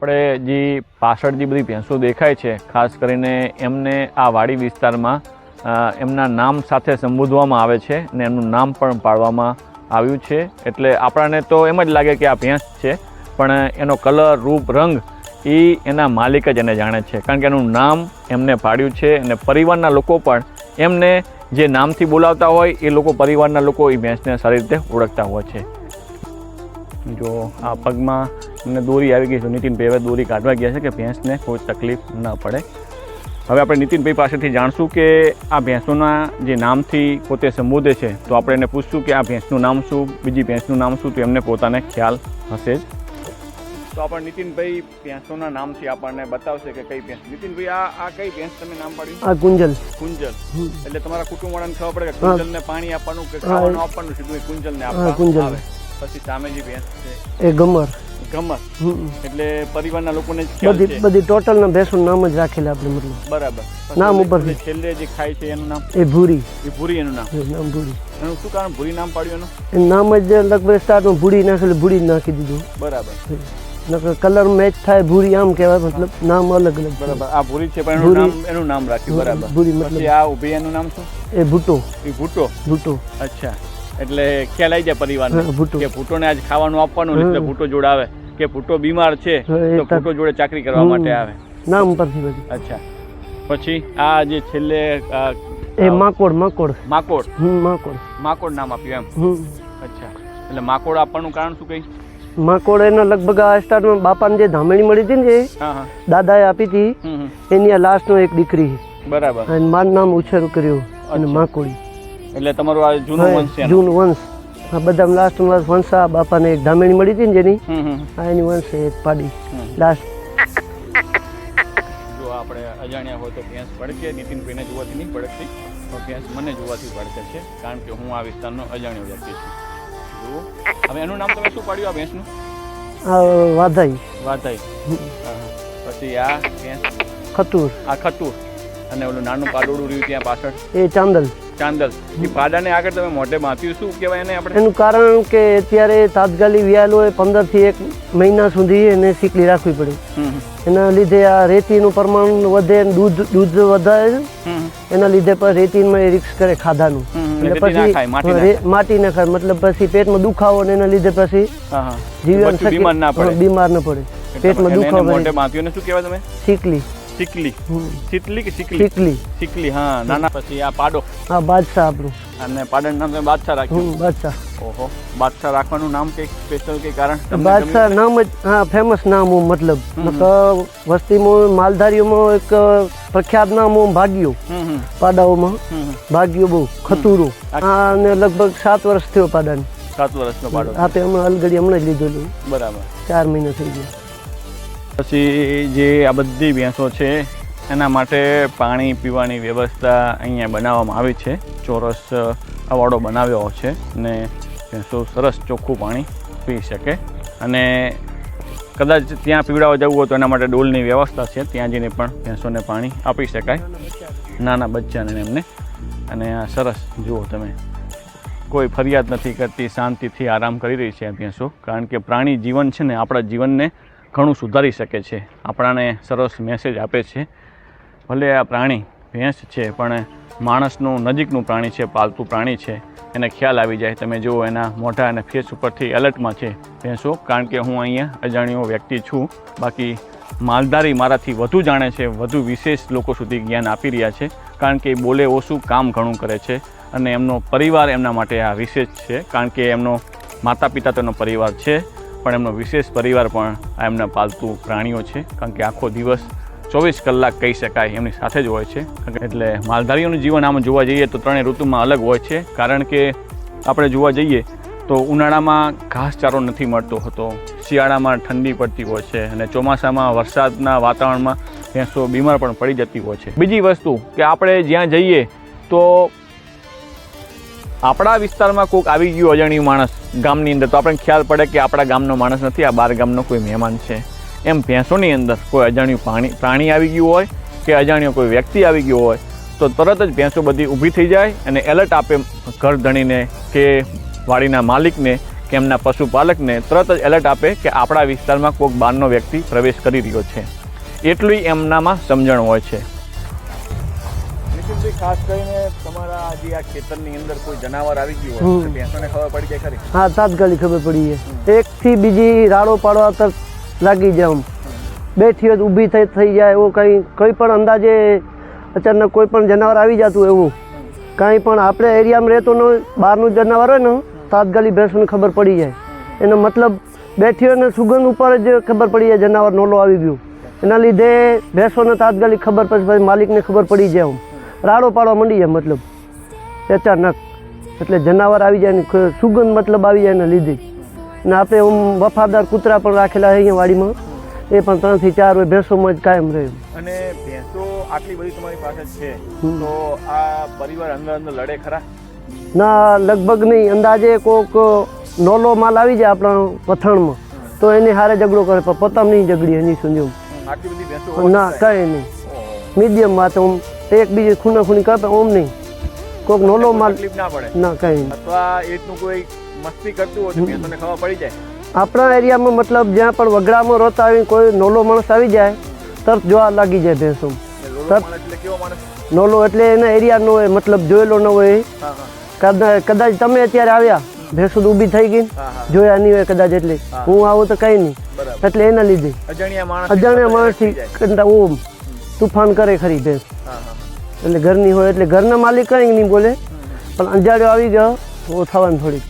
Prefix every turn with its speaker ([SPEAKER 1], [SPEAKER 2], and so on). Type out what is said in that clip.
[SPEAKER 1] આપણે જે પાછળ જે બધી ભેંસો દેખાય છે, ખાસ કરીને એમને આ વાડી વિસ્તારમાં એમના નામ સાથે સંબોધવામાં આવે છે અને એમનું નામ પણ પાડવામાં આવ્યું છે. એટલે આપણાને તો એમ જ લાગે કે આ ભેંસ છે, પણ એનો કલર, રૂપ, રંગ એ એના માલિક જ એને જાણે છે. કારણ કે એનું નામ એમને પાડ્યું છે અને પરિવારના લોકો પણ એમને જે નામથી બોલાવતા હોય એ લોકો પરિવારના લોકો એ ભેંસને સારી રીતે ઓળખતા હોય છે. જો આ પગમાં એમને દોરી આવી ગઈ છે. નીતિનભાઈ હવે દોરી કાઢવા ગયા છે કે ભેંસને કોઈ તકલીફ ન પડે. હવે આપણે નીતિનભાઈ પાસેથી જાણશું કે આ ભેંસોના જે નામથી પોતે સંબોધે છે તો આપણે એને પૂછશું કે આ ભેંસનું નામ શું બીજી ભેંસનું નામ શું તો એમને પોતાને ખ્યાલ હશે જ. તો આપણે નીતિનભાઈ ભેંસોના નામથી આપણને બતાવશે કે કઈ ભેંસ. નીતિનભાઈ આ આ કઈ ભેંસ તમે નામ પાડ્યું?
[SPEAKER 2] આ ગુંજલ.
[SPEAKER 1] કુંજલ એટલે તમારા કુટુંબવાળાને ખબર પડે કે
[SPEAKER 2] હા.
[SPEAKER 1] કુંજલને પાણી આપવાનું કે ખાવાનું આપવાનું સીધું એ કુંજલને
[SPEAKER 2] હા,
[SPEAKER 1] આપવા આવે. પછી સામે જે ભેંસ છે.
[SPEAKER 2] એ ગમર.
[SPEAKER 1] ગમત. એટલે પરિવારના લોકોને
[SPEAKER 2] બધી બધી ટોટલ ના ભેંસનું નામ જ રાખેલા આપણે મતલબ.
[SPEAKER 1] બરાબર.
[SPEAKER 2] નામ
[SPEAKER 1] ઉપર છેલ્લે જે ખાય છે એનું નામ?
[SPEAKER 2] એ ભૂરી.
[SPEAKER 1] એ ભૂરી એનું નામ.
[SPEAKER 2] નામ ભૂરી.
[SPEAKER 1] એનું શું કારણ? ભૂરી નામ પાડ્યું એનું?
[SPEAKER 2] નામ જ લગભગ સ્ટાર્ટમાં ભૂરી નાખેલું ભૂરી નાખી દીધું.
[SPEAKER 1] બરાબર.
[SPEAKER 2] કલર મેચ થાય ભૂરી આમ કહેવાય મતલબ નામ અલગ અલગ
[SPEAKER 1] બરાબર. આ ભૂરી છે પણ એનું નામ એનું નામ રાખ્યું બરાબર.
[SPEAKER 2] ભૂરી મતલબ.
[SPEAKER 1] આ ઊભી એનું નામ શું?
[SPEAKER 2] એ ભૂટો.
[SPEAKER 1] એ ભૂટો?
[SPEAKER 2] ભૂટો.
[SPEAKER 1] અચ્છા. એટલે ખ્યાલ આવી જાય
[SPEAKER 2] ભૂટો.
[SPEAKER 1] કે ભૂટોને આજ ખાવાનું આપવાનું એટલે. ભૂટો જોડે આવે કે ભૂટો બીમાર છે તો ભૂટો જોડે ચાકરી કરવા માટે આવે.
[SPEAKER 2] નામ પરથી
[SPEAKER 1] અચ્છા. પછી આ જે છેલ્લે
[SPEAKER 2] એ માકોડ માકોડ.
[SPEAKER 1] માકોડ.
[SPEAKER 2] માકોડ.
[SPEAKER 1] માકોડ નામ આપ્યું એમ. અચ્છા. એટલે માકોડ આપવાનું કારણ શું કઈ?
[SPEAKER 2] માકોડ એનો લગભગ આ સ્ટાર્ટમાં બાપાને જે ધામણી મળી હતી ને જે દાદાએ આપી હતી. એની આ લાસ્ટનો એક દીકરી.
[SPEAKER 1] બરાબર.
[SPEAKER 2] અને મારું નામ ઉછેર કર્યો. અને. માકોડી.
[SPEAKER 1] એટલે તમારું આ જૂનું વંશ છે
[SPEAKER 2] જૂનું વંશ. આ બધા લાસ્ટ વંશ આ બાપાને એક ધામણી મળી હતી ને જેની? આ એની વંશ એક પાડી. લાસ્ટ
[SPEAKER 1] જો આપણે અજાણ્યા હોય તો ભેંસ પડશે નીતિનભાઈને જોવાથી નહીં પડતી પણ ભેંસ મને જોવાથી ભડકે છે કારણ કે હું આ વિસ્તારનો અજાણ્યો વ્યક્તિ છું. જુઓ. હવે એનું નામ તમે શું પાડ્યું આ ભેંસનું?
[SPEAKER 2] વાધાઈ.
[SPEAKER 1] વાધાઈ. પછી આ ભેંસ?
[SPEAKER 2] ખતુર.
[SPEAKER 1] આ ખતુર. અને ઓલું નાનું પાડોડું રહ્યું ત્યાં પાછળ?
[SPEAKER 2] એ ચાંદલ.
[SPEAKER 1] ચાંદલ. એ પાડાને આગળ તમે મોઢે માથ્યું શું કહેવાય એને આપણે?
[SPEAKER 2] એનું કારણ કે અત્યારે તાત્કાલિક વ્યાલોએ પંદરથી એક મહિના સુધી એને સીકલી રાખવી પડે. એના લીધે આ રેતીનું પ્રમાણ વધે દૂધ દૂધ વધારે. એના લીધે પણ રેતીમાં એ રિક્સ કરે ખાધાનું. એટલે
[SPEAKER 1] પછી માટી ના
[SPEAKER 2] ખાય. મતલબ પછી પેટમાં દુખાવો ને એના લીધે પછી જીવન
[SPEAKER 1] બીમાર ના પડે.
[SPEAKER 2] બીમાર ન પડે. પેટમાં દુખાવો
[SPEAKER 1] શું કહેવાય તમે?
[SPEAKER 2] શીકલી
[SPEAKER 1] ચીકલી.
[SPEAKER 2] હમ.
[SPEAKER 1] કે ચીકલી?
[SPEAKER 2] શીકલી
[SPEAKER 1] ચીકલી હા. નાના. પછી આ પાડો.
[SPEAKER 2] હા બાદશાહ આપણું.
[SPEAKER 1] અને પાડાનું નામ તમે બાદશાહ રાખ્યું.
[SPEAKER 2] બાદશાહ.
[SPEAKER 1] ઓહો. બાદશાહ રાખવાનું નામ કંઈક સ્પેશિયલ કંઈ કારણ?
[SPEAKER 2] બાદશાહ નામ જ હા ફેમસ નામ હું મતલબ. વસ્તીમાં માલધારીઓમાં એક પ્રખ્યાત નામ હું ભાગ્યો. પાડાઓમાં. ભાગ્યો બહુ ખતુરો. અને લગભગ સાત વર્ષ થયો પાડાને.
[SPEAKER 1] સાત વર્ષનો પાડો.
[SPEAKER 2] આપે હમણાં અલગડી હમણાં જ લીધેલું.
[SPEAKER 1] બરાબર.
[SPEAKER 2] ચાર મહિના થઈ ગયા.
[SPEAKER 1] પછી જે આ બધી ભેંસો છે, એના માટે પાણી પીવાની વ્યવસ્થા અહીંયા બનાવવામાં આવી છે. ચોરસ અવાડો બનાવ્યો છે અને ભેંસો સરસ ચોખ્ખું પાણી પી શકે. અને કદાચ ત્યાં પીવડાવવા જવું હોય તો એના માટે ડોલની વ્યવસ્થા છે, ત્યાં જઈને પણ ભેંસોને પાણી આપી શકાય. નાના બચ્ચાને એમને. અને આ સરસ, જુઓ તમે. કોઈ ફરિયાદ નથી કરતી, શાંતિથી આરામ કરી રહી છે આ ભેંસો. કારણ કે પ્રાણી જીવન છે ને, આપણા જીવનને ઘણું સુધારી શકે છે. આપણાને સરસ મેસેજ આપે છે. ભલે આ પ્રાણી ભેંસ છે, પણ માણસનું નજીકનું પ્રાણી છે, પાલતુ પ્રાણી છે. એને ખ્યાલ આવી જાય. તમે જુઓ, એના મોઢા અને ફેસ ઉપરથી એલર્ટમાં છે ભેંસો. કારણ કે હું અહીંયા અજાણ્યો વ્યક્તિ છું. બાકી માલધારી મારાથી વધુ જાણે છે, વધુ વિશેષ લોકો સુધી જ્ઞાન આપી રહ્યા છે. કારણ કે બોલે ઓછું કામ ઘણું કરે છે. અને એમનો પરિવાર એમના માટે આ વિશેષ છે. કારણ કે એમનો માતા પિતા તેનો પરિવાર છે. પણ એમનો વિશેષ પરિવાર પણ આ એમના પાલતુ પ્રાણીઓ છે, કારણ કે આખો દિવસ ચોવીસ કલાક કહી શકાય એમની સાથે જ હોય છે. એટલે માલધારીઓનું જીવન આમ જોવા જઈએ તો ત્રણેય ઋતુમાં અલગ હોય છે. કારણ કે આપણે જોવા જઈએ તો ઉનાળામાં ઘાસચારો નથી મળતો હતો, શિયાળામાં ઠંડી પડતી હોય છે અને ચોમાસામાં વરસાદના વાતાવરણમાં ભેંસો બીમાર પણ પડી જતી હોય છે. બીજી વસ્તુ કે આપણે જ્યાં જઈએ તો આપણા વિસ્તારમાં કોઈક આવી ગયું અજાણ્યું માણસ ગામની અંદર, તો આપણને ખ્યાલ પડે કે આપણા ગામનો માણસ નથી, આ બાર ગામનો કોઈ મહેમાન છે. એમ ભેંસોની અંદર કોઈ અજાણ્યું પાણી, પ્રાણી આવી ગયું હોય કે અજાણ્યો કોઈ વ્યક્તિ આવી ગયો હોય, તો તરત જ ભેંસો બધી ઊભી થઈ જાય અને એલર્ટ આપે ઘર ધણીને કે વાડીના માલિકને કે એમના પશુપાલકને, તરત જ એલર્ટ આપે કે આપણા વિસ્તારમાં કોઈક બહારનો વ્યક્તિ પ્રવેશ કરી રહ્યો છે. એટલી એમનામાં સમજણ હોય છે. ખાસ કરીને તમારા જે આ ખેતરની અંદર કોઈ જનાવર આવી ગયું
[SPEAKER 2] હોય, તો
[SPEAKER 1] ભેંસોને ખબર પડી જાય ખરી?
[SPEAKER 2] હા તાત્કાલિક ખબર પડી છે. એકથી બીજી રાડો પાડવા તરત લાગી જાય આમ. બેઠી હોય તો ઊભી થઈ થઈ જાય એવું કંઈ કંઈ પણ અંદાજે અચાનક કોઈ પણ જનાવર આવી જતું એવું. કાંઈ પણ આપણે એરિયામાં રહેતો ન બહારનું જનાવર હોય ને તાત્કાલિક ભેંસોને ખબર પડી જાય. એનો મતલબ બેઠી હોય ને સુગંધ ઉપર જ ખબર પડી જાય જનાવર નોલો આવી ગયું. એના લીધે ભેંસોને તાત્કાલિક ખબર પછી પછી માલિકને ખબર પડી જાય આમ. રાડો પાડવા માંડી જાય મતલબ. અચાનક. એટલે જનાવર આવી જાય ને સુગંધ મતલબ આવી જાય ને લીધે. ને આપણે આમ વફાદાર કૂતરા પણ રાખેલા અહીંયા વાડીમાં. એ પણ ત્રણથી ચાર હોય ભેંસોમાં જ કાયમ રહે.
[SPEAKER 1] અને ભેંસો આટલી બધી તમારી પાસે છે. તો આ પરિવાર અંદર અંદર લડે ખરા?
[SPEAKER 2] ના લગભગ નહીં. અંદાજે કોક નોલો માલ આવી જાય આપણા પથાણમાં તો એને હારે ઝઘડો કરે પણ પોતામ નહીં ઝઘડી એની સુધી
[SPEAKER 1] આટલી બધી ભેંસો
[SPEAKER 2] ના કાંઈ નહીં. મીડિયમમાં તો આમ એકબીજે ખૂના ખૂણી કરતા ઓમ નહીં. કોક નોલો માલ
[SPEAKER 1] તકલીફ ના પડે.
[SPEAKER 2] ના કઈ
[SPEAKER 1] અથવા એ કોઈ મસ્તી કરતું હોય તો ભેંસોને ખબર પડી જાય.
[SPEAKER 2] આપણા એરિયામાં મતલબ જ્યાં પણ વગડામાં રોતા આવી કોઈ નોલો માણસ આવી જાય તરત જોવા લાગી જાય ભેંસો
[SPEAKER 1] એટલે એટલે માણસ?
[SPEAKER 2] નોલો એટલે એના એરિયા નો હોય મતલબ જોયેલો ન હોય. કદાચ તમે અત્યારે આવ્યા ભેંસો તો ઊભી થઈ ગઈ જોયા નહીં હોય કદાચ એટલે.
[SPEAKER 1] હું.
[SPEAKER 2] આવું તો કંઈ નહીં. એટલે એના લીધે.
[SPEAKER 1] અજાણ્યા
[SPEAKER 2] માણસથી ઓમ. તુફાન કરે ખરી ભેંસ. એટલે ઘરની હોય એટલે ઘરના માલિક કંઈ નહીં બોલે. પણ અંજાડ્યો આવી ગયો, તો થવાનું થોડીક.